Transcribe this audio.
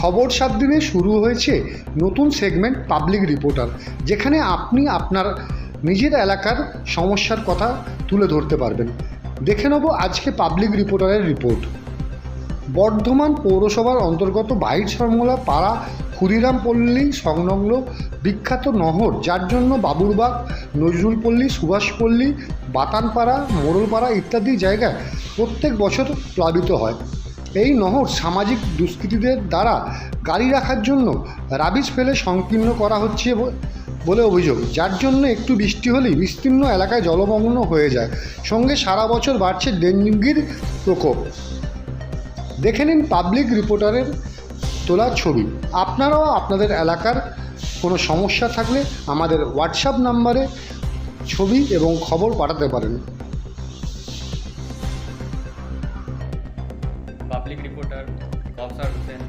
খবর সাত দিনে শুরু হয়েছে নতুন সেগমেন্ট পাবলিক রিপোর্টার, যেখানে আপনি আপনার নিজের এলাকার সমস্যার কথা তুলে ধরতে পারবেন। দেখে নেব আজকে পাবলিক রিপোর্টারের রিপোর্ট। বর্ধমান পৌরসভার অন্তর্গত বাইট সরমোলা পাড়া ক্ষুদিরাম পল্লী সংলগ্ন বিখ্যাত নহর, যার জন্য বাবুরবাগ, নজরুলপল্লী, সুভাষপল্লী, বাতানপাড়া, মোড়লপাড়া ইত্যাদি জায়গায় প্রত্যেক বছর প্লাবিত হয়। এই নহর সামাজিক দুষ্কৃতীদের দ্বারা গাড়ি রাখার জন্য রাবিশ ফেলে সংকীর্ণ করা হচ্ছে বলে অভিযোগ, যার জন্য একটু বৃষ্টি হলেই বিস্তীর্ণ এলাকায় জলমগ্ন হয়ে যায়। সঙ্গে সারা বছর বাড়ছে ডেঙ্গির প্রকোপ। দেখে নিন পাবলিক রিপোর্টারের তোলা ছবি। আপনারাও আপনাদের এলাকার কোনো সমস্যা থাকলে আমাদের হোয়াটসঅ্যাপ নাম্বারে ছবি এবং খবর পাঠাতে পারেন। পাবলিক রিপোর্টার কাউসার হোসেন